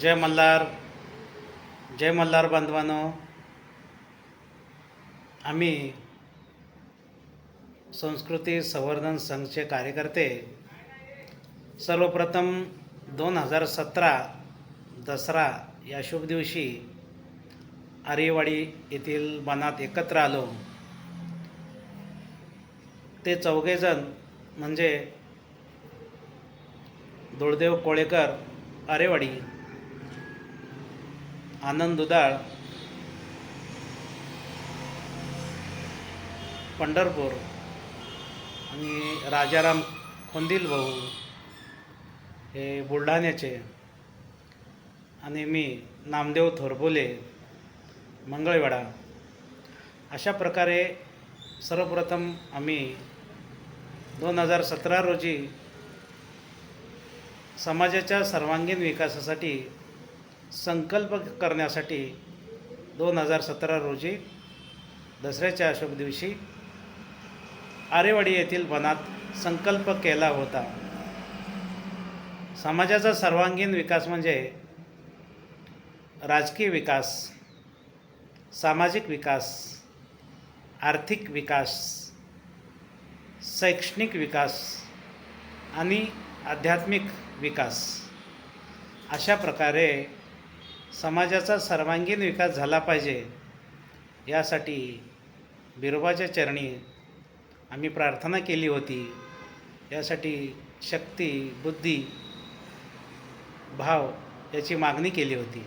जय मल्हार जय मल्हार बांधवानो. आम्ही संस्कृती संवर्धन संघचे कार्यकर्ते सर्वप्रथम दोन हजार सतरा दसरा या शुभ दिवशी आरेवाडी येथील मनात एकत्र आलो. ते चौघेजण म्हणजे दुळदेव कोळेकर आरेवाडी आनंद दुदाळ पंढरपूर आणि राजाराम खोंदिल भाऊ हे बुलढाण्याचे आणि मी नामदेव थोरबोले मंगळवेढा. अशा प्रकारे सर्वप्रथम आम्ही दोन हजार सतरा रोजी समाजाच्या सर्वांगीण विकासासाठी संकल्प करण्यासाठी दोन हजार सतरा रोजी दसऱ्याच्या अशोक दिवशी आरेवाडी येथील वनात संकल्प केला होता. समाजाचा सर्वांगीण विकास म्हणजे राजकीय विकास सामाजिक विकास आर्थिक विकास शैक्षणिक विकास आणि आध्यात्मिक विकास. अशा प्रकारे समाजाचा सर्वांगीण विकास झाला पाहिजे. यासाठी बिरोबाच्या चरणी आम्ही प्रार्थना केली होती. यासाठी शक्ती बुद्धी भाव याची मागणी केली होती.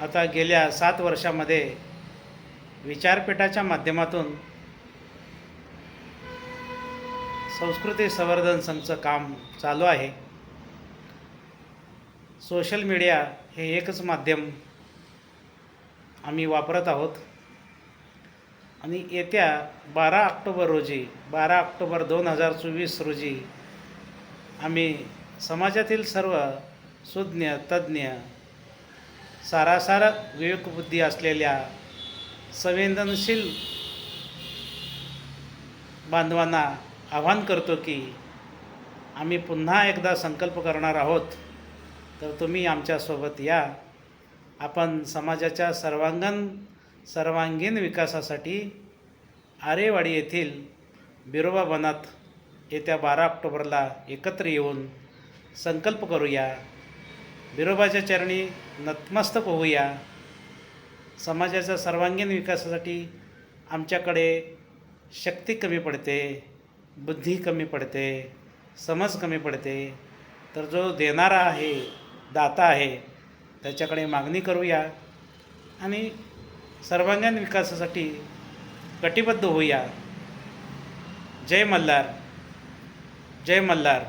आता गेल्या सात वर्षामध्ये विचारपीठाच्या माध्यमातून संस्कृती संवर्धन संघचं काम चालू आहे. सोशल मीडिया हे एकच माध्यम आम्ही वापरत आहोत. आणि येत्या बारा ऑक्टोबर रोजी बारा ऑक्टोबर दोन हजार चोवीस रोजी आम्ही समाजातील सर्व सुज्ञ तज्ज्ञ सारासार विवेकबुद्धी असलेल्या संवेदनशील बांधवांना आवाहन करतो की आम्ही पुन्हा एकदा संकल्प करणार आहोत. तर तुम्ही आमच्यासोबत या. आपण समाजाच्या सर्वांगण सर्वांगीण विकासासाठी आरेवाडी येथील बिरोबा वनात येत्या बारा ऑक्टोबरला एकत्र येऊन संकल्प करूया. बिरोबाच्या चरणी नतमस्तक होऊया. समाजाच्या सर्वांगीण विकासासाठी आमच्याकडे शक्ती कमी पडते बुद्धी कमी पडते समज कमी पडते. तर जो देणारा आहे दाता आहे. त्याच्याकडे मागणी करूया आणि सर्वांगीण विकासासाठी कटिबद्ध होऊया. जय मल्हार जय मल्हार.